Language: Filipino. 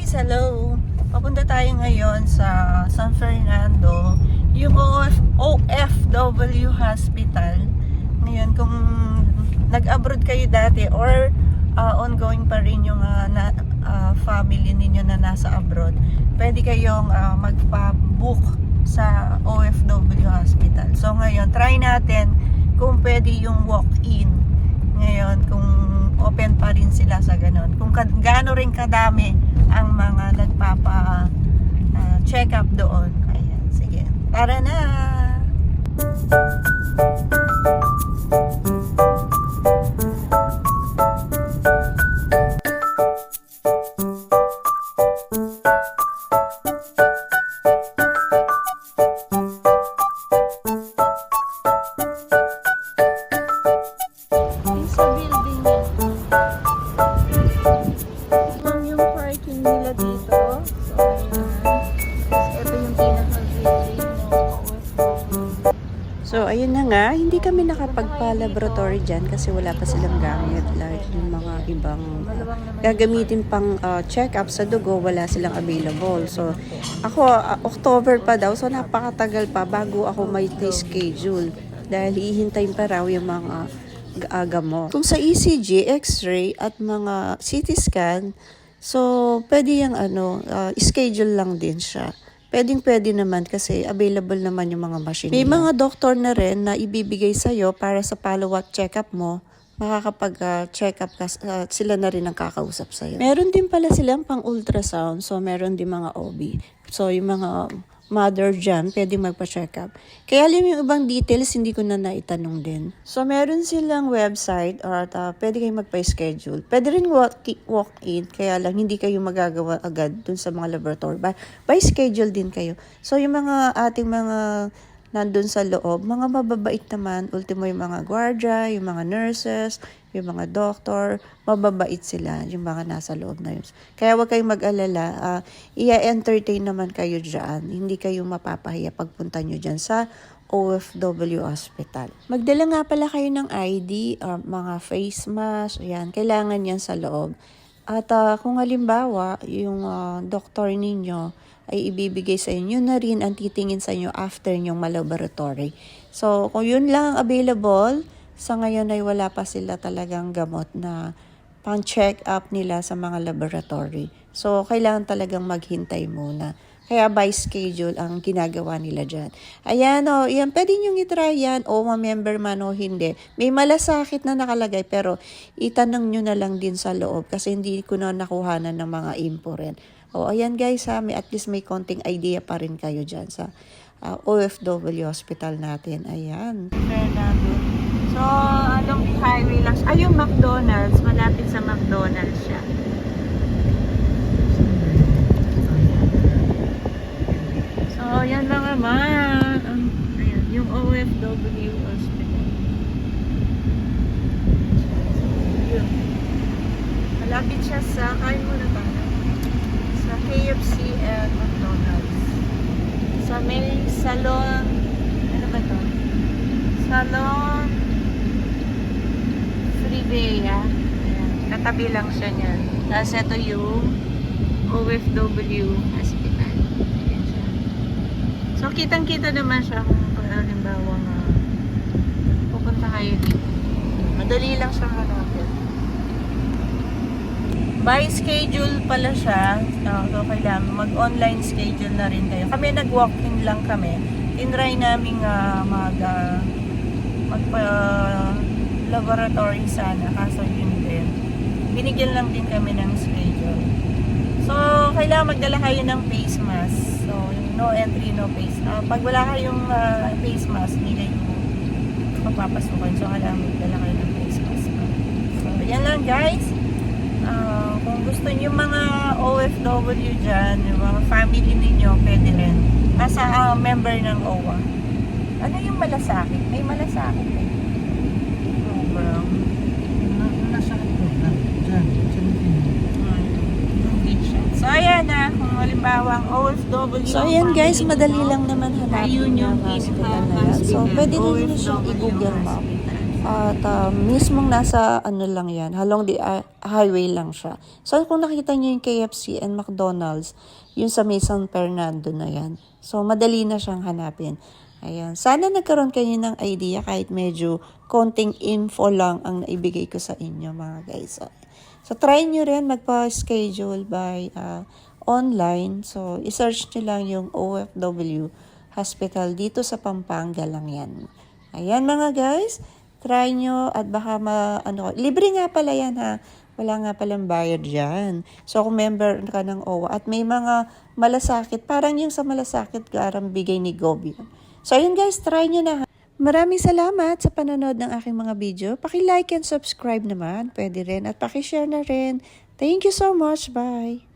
guys, hello! Papunta tayo ngayon sa San Fernando, yung OF, OFW Hospital. Ngayon, kung nag-abroad kayo dati or uh, ongoing pa rin yung uh, na, uh, family ninyo na nasa abroad, pwede kayong uh, magpa-book sa OFW Hospital. So ngayon, try natin kung pwede yung walk-in. Ngayon, kung open pa rin sila sa ganun. Kung ka- gaano rin kadami ang mga nagpapa ah, check up doon. Ayan, sige. Tara na! So, ayun na nga. Hindi kami nakapagpa-laboratory dyan kasi wala pa silang gamit. Like yung mga ibang uh, gagamitin pang uh, check-up sa dugo, wala silang available. So, ako, uh, October pa daw. So, napakatagal pa bago ako may schedule. Dahil hihintayin pa raw yung mga uh, gamot. Kung sa ECG, X-ray at mga CT scan, so pwede yung ano, uh, schedule lang din siya. Pwedeng pwede naman kasi available naman yung mga machine. May mga doktor na rin na ibibigay sa'yo para sa follow-up check-up mo makakapag-check up ka, uh, sila na rin ang kakausap sa'yo. Meron din pala silang pang ultrasound, so meron din mga OB. So yung mga mother dyan, pwede magpa-check up. Kaya alam yung ibang details, hindi ko na naitanong din. So, meron silang website or uh, pwede kayong magpa-schedule. Pwede rin walk- walk-in, kaya lang hindi kayo magagawa agad dun sa mga laboratory. By, by schedule din kayo. So, yung mga ating mga nandun sa loob, mga mababait naman, ultimo yung mga guardia, yung mga nurses, yung mga doctor, mababait sila, yung mga nasa loob na yun. Kaya huwag kayong mag-alala, uh, i-entertain naman kayo dyan, hindi kayo mapapahiya pagpunta nyo dyan sa OFW Hospital. Magdala nga pala kayo ng ID, uh, mga face mask, yan, kailangan yan sa loob. At uh, kung halimbawa, yung uh, doktor ninyo ay ibibigay sa inyo, na rin ang titingin sa inyo after nyong malaboratory. So, kung yun lang ang available, sa ngayon ay wala pa sila talagang gamot na pang check up nila sa mga laboratory. So, kailangan talagang maghintay muna. Kaya by schedule ang ginagawa nila dyan. Ayan o, yan, pwede nyo itry yan o ma-member man o hindi. May malasakit na nakalagay pero itanong nyo na lang din sa loob kasi hindi ko na nakuhanan ng mga info rin. O ayan guys ha, may, at least may konting idea pa rin kayo dyan sa uh, OFW hospital natin. Ayan. So, along the highway lang. Ay, yung McDonald's. Malapit sa McDonald's siya. So, yan mga ma. Um, ayan, yung OFW hospital. Yun. Malapit siya sa, kain muna tayo. Sa KFC and McDonald's. Sa may salon, ano ba to? Salon ah. Ayan. Katabi lang siya niyan. Tapos ito yung OFW hospital. So, kitang-kita naman siya kung halimbawa nga pupunta kayo dito. Madali lang siya hanapin. By schedule pala siya. Uh, so, kailangan mag-online schedule na rin kayo. Kami nag-walk-in lang kami. Tinry namin uh, mag uh, magpa laboratory sana kaso yun din. Binigyan lang din kami ng schedule. So, kailangan magdala kayo ng face mask. So, no entry, no face. Uh, pag wala kayong uh, face mask, hindi kayo magpapasukan. So, kailangan magdala kayo ng face mask. So, yan lang guys. Uh, kung gusto niyo mga OFW dyan, yung mga family ninyo, pwede rin. Nasa uh, member ng OWA. Ano yung malasakit? May malasakit eh. Program. Nasa ito na, dyan, sa So, ayan na. Kung halimbawa ang OFW. So, ayan guys, madali lang naman hanapin Ayun yung hospital na yan. So, pwede nyo OFW siyang i-google map. At ah, mismong nasa ano lang yan, along the ah, highway lang siya. So kung nakita niyo yung KFC and McDonald's, yung sa may San Fernando na yan. So madali na siyang hanapin. Ayan. Sana nagkaroon kayo ng idea kahit medyo konting info lang ang naibigay ko sa inyo mga guys. So, so try nyo rin magpa-schedule by ah, online. So isearch nyo lang yung OFW Hospital dito sa Pampanga lang yan. Ayan mga guys, try nyo at baka ma, ano, libre nga pala yan ha. Wala nga palang bayad dyan. So kung member ka ng OWA at may mga malasakit, parang yung sa malasakit garang bigay ni Gobi. So ayun guys, try nyo na ha. Maraming salamat sa panonood ng aking mga video. Paki-like and subscribe naman, pwede rin. At paki-share na rin. Thank you so much. Bye!